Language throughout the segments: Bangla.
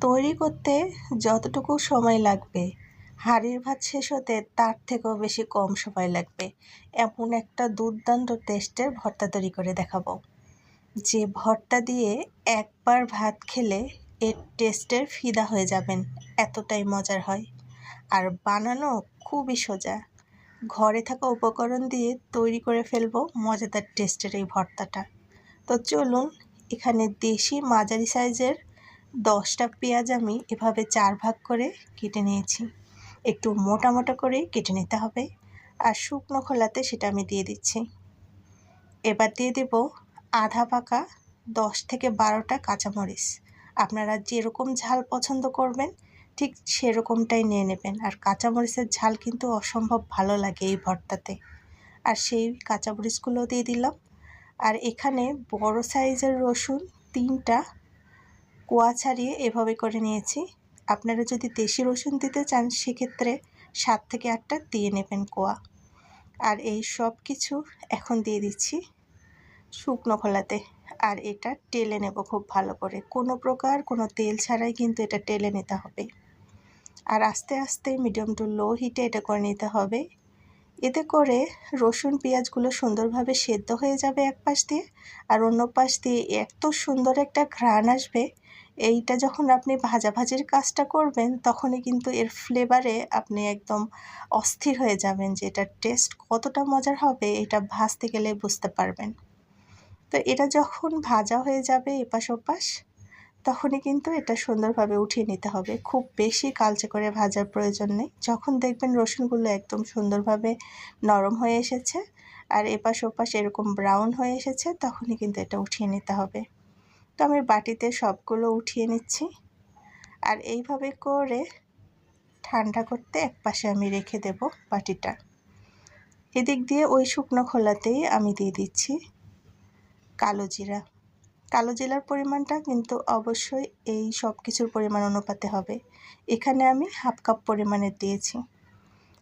তৈরি করতে যতটুকু সময় লাগবে। হাঁড়ির ভাত শেষ হতে তার থেকেও বেশি কম সময় লাগবে। এমন একটা দুর্দান্ত টেস্টের ভর্তা তৈরি করে দেখাবো। যে ভর্তা দিয়ে একবার ভাত খেলে এর টেস্টের ফিদা হয়ে যাবেন, এতটাই মজার হয়। আর বানানো খুবই সোজা। ঘরে থাকা উপকরণ দিয়ে তৈরি করে ফেলব মজাদার টেস্টের এই ভর্তাটা। তো চলুন, এখানে দেশি মাঝারি সাইজের দশটা পেঁয়াজ আমি এভাবে চার ভাগ করে কেটে নিয়েছি। একটু মোটা মোটা করে কেটে নিতে হবে আর শুকনো খোলাতে সেটা আমি দিয়ে দিচ্ছি। এবার দিয়ে দেব আধা পাকা দশ থেকে বারোটা কাঁচামরিচ। আপনারা যেরকম ঝাল পছন্দ করবেন, ঠিক সেরকমটাই নিয়ে নেবেন। আর কাঁচামরিচের ঝাল কিন্তু অসম্ভব ভালো লাগে এই ভর্তাতে। আর সেই কাঁচামরিচগুলো দিয়ে দিলাম। আর এখানে বড় সাইজের রসুন তিনটা কোয়া ছাড়িয়ে এভাবে করে নিয়েছি। আপনারা যদি দেশি রসুন দিতে চান, সেক্ষেত্রে সাত থেকে আটটা দিয়ে নেবেন কোয়া। আর এই সব কিছু এখন দিয়ে দিচ্ছি শুকনো খোলাতে। আর এটা টেলে নেব খুব ভালো করে। কোনো প্রকার কোনো তেল ছাড়াই কিন্তু এটা টেলে নিতে হবে। আর আস্তে আস্তে মিডিয়াম টু লো হিটে এটা করে নিতে হবে। এতে করে রসুন, পেঁয়াজগুলো সুন্দরভাবে সেদ্ধ হয়ে যাবে এক পাশ দিয়ে। আর অন্য পাশ দিয়ে এত সুন্দর একটা ঘ্রাণ আসবে এইটা যখন আপনি ভাজাভাজির কাজটা করবেন, তখনই কিন্তু এর ফ্লেভারে আপনি একদম অস্থির হয়ে যাবেন যে এটার টেস্ট কতটা মজার হবে, এটা ভাজতে গেলে বুঝতে পারবেন। তো এটা যখন ভাজা হয়ে যাবে এপাশ ওপাশ, তখনই কিন্তু এটা সুন্দরভাবে উঠিয়ে নিতে হবে। খুব বেশি কালচে করে ভাজার প্রয়োজন নেই। যখন দেখবেন রসুনগুলো একদম সুন্দরভাবে নরম হয়ে এসেছে, আর এপাশ ওপাশ এরকম ব্রাউন হয়ে এসেছে, তখনই কিন্তু এটা উঠিয়ে নিতে হবে। তো আমি বাটিতে সবগুলো উঠিয়ে নিচ্ছি। আর এইভাবে করে ঠান্ডা করতে এক পাশে আমি রেখে দেব বাটিটা। এদিক দিয়ে ওই শুকনো খোলাতেই আমি দিয়ে দিচ্ছি কালো জিরা। কালো জিরার পরিমাণটা কিন্তু অবশ্যই এই সব কিছুর পরিমাণ অনুপাতে হবে। এখানে আমি হাফ কাপ পরিমাণে দিয়েছি।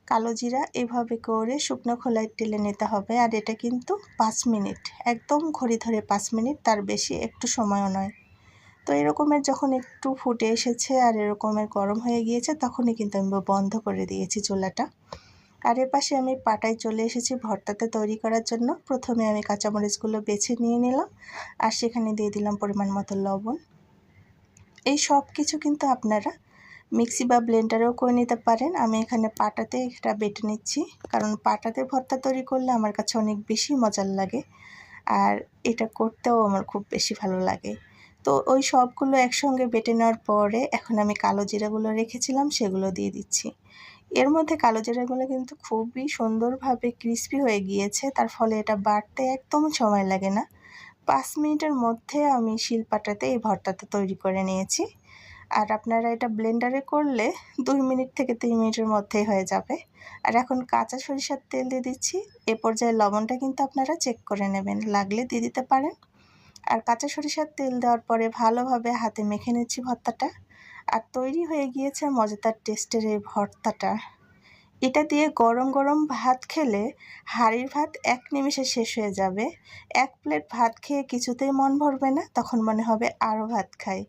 কালো জিরা এভাবে করে শুকনো খোলায় টেলে নিতে হবে। আর এটা কিন্তু পাঁচ মিনিট। একদম ঘড়ি ধরে পাঁচ মিনিট, তার বেশি একটু সময়ও নয়। তো এরকমের যখন একটু ফুটে এসেছে আর এরকমের গরম হয়ে গিয়েছে, তখনই কিন্তু আমি বন্ধ করে দিয়েছি চুলাটা। আর এর পাশে আমি পাটায় চলে এসেছি ভর্তাতে তৈরি করার জন্য। প্রথমে আমি কাঁচামরিচগুলো বেছে নিয়ে নিলাম আর সেখানে দিয়ে দিলাম পরিমাণ মতো লবণ। এই সব কিছু কিন্তু আপনারা মিক্সি বা ব্লেন্ডারেও করে নিতে পারেন। আমি এখানে পাটাতে এটা বেটে নিচ্ছি। কারণ পাটাতে ভর্তা তৈরি করলে আমার কাছে অনেক বেশি মজার লাগে। আর এটা করতেও আমার খুব বেশি ভালো লাগে। তো ওই সবগুলো একসঙ্গে বেটে নেওয়ার পরে এখন আমি কালো জিরাগুলো রেখেছিলাম, সেগুলো দিয়ে দিচ্ছি। এর মধ্যে কালো জিরাগুলো কিন্তু খুবই সুন্দরভাবে ক্রিস্পি হয়ে গিয়েছে। তার ফলে এটা বাড়তে একদম সময় লাগে না। পাঁচ মিনিটের মধ্যে আমি শিলপাটাতে এই ভর্তাটা তৈরি করে নিয়েছি। আর আপনারা এটা ব্লেন্ডারে করলে দুই মিনিট থেকে তিন মিনিটের মধ্যেই হয়ে যাবে। আর এখন কাঁচা সরিষার তেল দিয়ে দিচ্ছি। এ পর্যায়ে লবণটা কিন্তু আপনারা চেক করে নেবেন, লাগলে দিয়ে দিতে পারেন। আর কাঁচা সরিষার তেল দেওয়ার পরে ভালোভাবে হাতে মেখে নিচ্ছি ভর্তাটা। আর তৈরি হয়ে গিয়েছে মজাদার টেস্টের এই ভর্তাটা। এটা দিয়ে গরম গরম ভাত খেলে হাঁড়ির ভাত এক নিমিষে শেষ হয়ে যাবে। এক প্লেট ভাত খেয়ে কিছুতেই মন ভরবে না, তখন মনে হবে আরও ভাত খাই।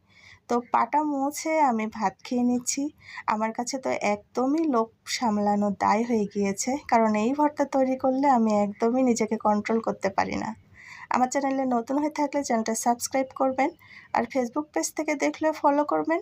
তো পাটা মুছে আমি ভাত খেয়ে নিচ্ছি। আমার কাছে তো একদমই লোক সামলানো দায় হয়ে গিয়েছে, কারণ এই ভর্তা তৈরি করলে আমি একদমই নিজেকে কন্ট্রোল করতে পারি না। আমার চ্যানেলে নতুন হয়ে থাকলে চ্যানেলটা সাবস্ক্রাইব করবেন, আর ফেসবুক পেজ থেকে দেখলে ফলো করবেন।